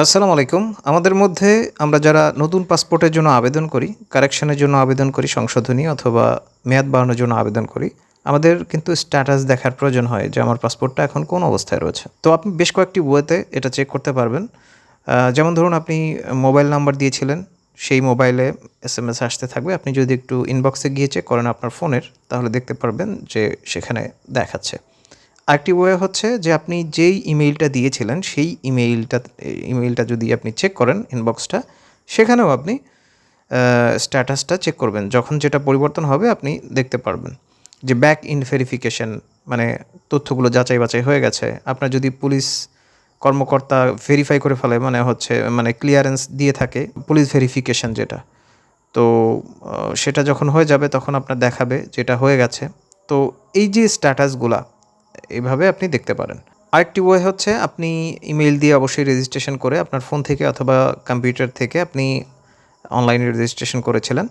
আসসালামু আলাইকুম। আমাদের মধ্যে আমরা যারা নতুন পাসপোর্টের জন্য আবেদন করি, কারেকশনের জন্য আবেদন করি, সংশোধনী অথবা মেয়াদ বাড়ানোর জন্য আবেদন করি, আমাদের কিন্তু স্ট্যাটাস দেখার প্রয়োজন হয় যে আমার পাসপোর্টটা এখন কোন অবস্থায় রয়েছে। তো আপনি বেশ কয়েকটি ওয়েতে এটা চেক করতে পারবেন। যেমন ধরুন আপনি মোবাইল নাম্বার দিয়েছিলেন, সেই মোবাইলে এস এম এস আসতে থাকবে। আপনি যদি একটু ইনবক্সে গিয়ে চেক করেন আপনার ফোনের, তাহলে দেখতে পারবেন যে সেখানে দেখাচ্ছে। আরেকটি ওয়ে হচ্ছে যে আপনি যেই ইমেইলটা দিয়েছিলেন, সেই ইমেইলটা ইমেইলটা যদি আপনি চেক করেন ইনবক্সটা সেখানেও আপনি স্ট্যাটাসটা চেক করবেন। যখন যেটা পরিবর্তন হবে, আপনি দেখতে পারবেন যে ব্যাক ইন ভেরিফিকেশন মানে তথ্যগুলো যাচাই বাছাই হয়ে গেছে। আপনার যদি পুলিশ কর্মকর্তা ভেরিফাই করে ফেলে মানে হচ্ছে মানে ক্লিয়ারেন্স দিয়ে থাকে, পুলিশ ভেরিফিকেশন যেটা, তো সেটা যখন হয়ে যাবে, তখন আপনার দেখাবে যেটা হয়ে গেছে। তো এই যে স্ট্যাটাসগুলা এইভাবে আপনি দেখতে পারেন। আরেকটি ওয়ে হচ্ছে আপনি ইমেল দিয়ে অবশ্যই রেজিস্ট্রেশন করে আপনার ফোন থেকে অথবা কম্পিউটার থেকে আপনি অনলাইনে রেজিস্ট্রেশন করেছিলেন।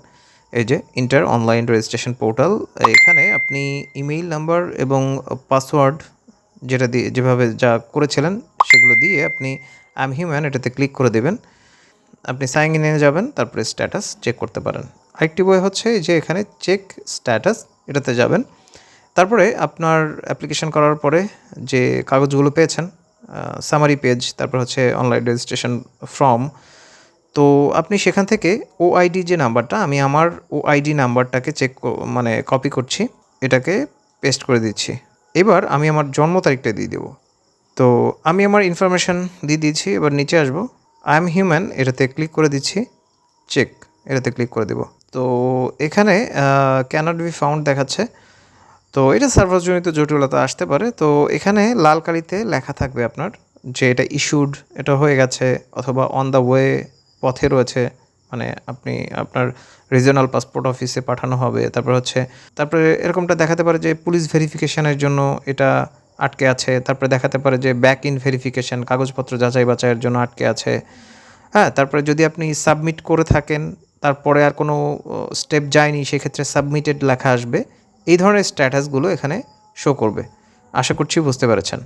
এই যে ইন্টার অনলাইন রেজিস্ট্রেশন পোর্টাল এখানে আপনি ইমেইল নাম্বার এবং পাসওয়ার্ড যেটা দিয়ে, যেভাবে যা করেছিলেন সেগুলো দিয়ে আপনি আম হিউম্যান এটাতে ক্লিক করে দেবেন। আপনি সাইন ইনে যাবেন, তারপরে স্ট্যাটাস চেক করতে পারেন। আরেকটি বই হচ্ছে যে এখানে চেক স্ট্যাটাস এটাতে যাবেন। তারপরে আপনার অ্যাপ্লিকেশন করার পরে যে কাগজগুলো পেয়েছেন সামারি পেজ তারপর হচ্ছে অনলাইন রেজিস্ট্রেশন ফর্ম তো আপনি সেখান থেকে ওআইডি যে নাম্বারটা, আমি আমার ওআইডি নাম্বারটাকে চেক মানে কপি করছি, এটাকে পেস্ট করে দিচ্ছি। এবার আমি আমার জন্ম তারিখটা দিয়ে দেবো। তো আমি আমার ইনফরমেশান দিয়ে দিয়েছি, এবার নিচে আসব। আই এম হিউম্যান এটাতে ক্লিক করে দিচ্ছি চেক এটাতে ক্লিক করে দেব। তো এখানে ক্যানট বি ফাউন্ড দেখাচ্ছে। তো এটা সার্ভারজনিত জটিলতা আসতে পারে। তো এখানে লাল কালিতে লেখা থাকবে আপনার যে এটা ইস্যুড এটা হয়ে গেছে অথবা অন দ্য ওয়ে পথে রয়েছে। মানে আপনি আপনার রিজিওনাল পাসপোর্ট অফিসে পাঠানো হবে। তারপর হচ্ছে, তারপরে এরকমটা দেখাতে পারে যে পুলিশ ভেরিফিকেশনের জন্য এটা আটকে আছে। তারপরে দেখাতে পারে যে ব্যাক ইন ভেরিফিকেশন কাগজপত্র যাচাই বাছাইয়ের জন্য আটকে আছে। হ্যাঁ তারপরে যদি আপনি সাবমিট করে থাকেন, তারপরে আর কোনো স্টেপ যায়নি, সেক্ষেত্রে সাবমিটেড লেখা আসবে। এই ধরনের স্ট্যাটাসগুলো এখানে শো করবে। আশা করছি বুঝতে পেরেছেন।